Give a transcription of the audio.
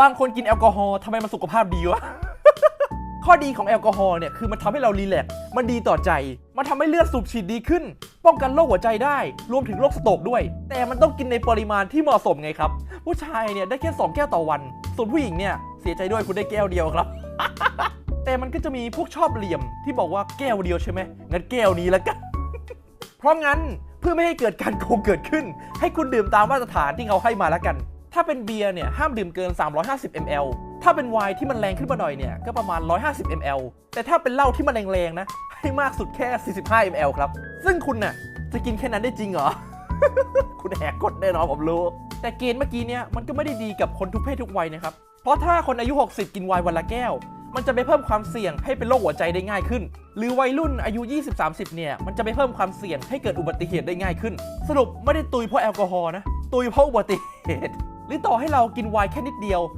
บางคนกินแอลกอฮอล์ทำไมมันสุขภาพดีวะ ข้อดีของแอลกอฮอล์เนี่ยคือมันทำให้เรารีแลกซ์มันดีต่อใจ มันทำให้เลือดสูบฉีดดีขึ้น ป้องกันโรคหัวใจได้ รวมถึงโรคสโตรกด้วย แต่มันต้องกินในปริมาณที่เหมาะสมไงครับ ผู้ชายเนี่ยได้แค่ 2 แก้วต่อวัน ส่วนผู้หญิงเนี่ยเสียใจด้วยคุณได้แก้วเดียวครับ แต่มันก็จะมีพวกชอบเหลี่ยมที่บอกว่าแก้วเดียวใช่ไหมงั้นแก้วนี้แล้วกัน เพราะงั้นเพื่อไม่ให้เกิดการโกงเกิดขึ้น ให้คุณดื่มตามมาตรฐานที่เขาให้มาแล้วกัน ถ้าเป็นเบียร์เนี่ยห้ามดื่มเกิน 350 ml ถ้าเป็นไวน์ที่มันแรงขึ้นมาหน่อยเนี่ยก็ประมาณ 150 ml แต่ถ้าเป็นเหล้าที่มันแรงๆนะ ให้มากสุดแค่ 45 ml ครับ ซึ่งคุณน่ะจะกินแค่นั้นได้จริงเหรอ คุณแหกกฎแน่นอนผมรู้ แต่เกณฑ์เมื่อกี้เนี่ยมันก็ไม่ได้ดีกับคนทุกเพศทุกวัยนะครับ เพราะถ้าคนอายุ 60 กินไวน์วันละแก้ว มันจะไปเพิ่มความเสี่ยงให้เป็นโรคหัวใจได้ง่ายขึ้น หรือวัยรุ่นอายุ 20-30 เนี่ยมันจะไปเพิ่มความเสี่ยงให้เกิดอุบัติเหตุได้ง่ายขึ้น สรุปไม่ได้ตุยเพราะแอลกอฮอล์นะ ตุยเพราะอุบัติเหตุ รือต่อให้เรากินไวน์แค่นิดเดียว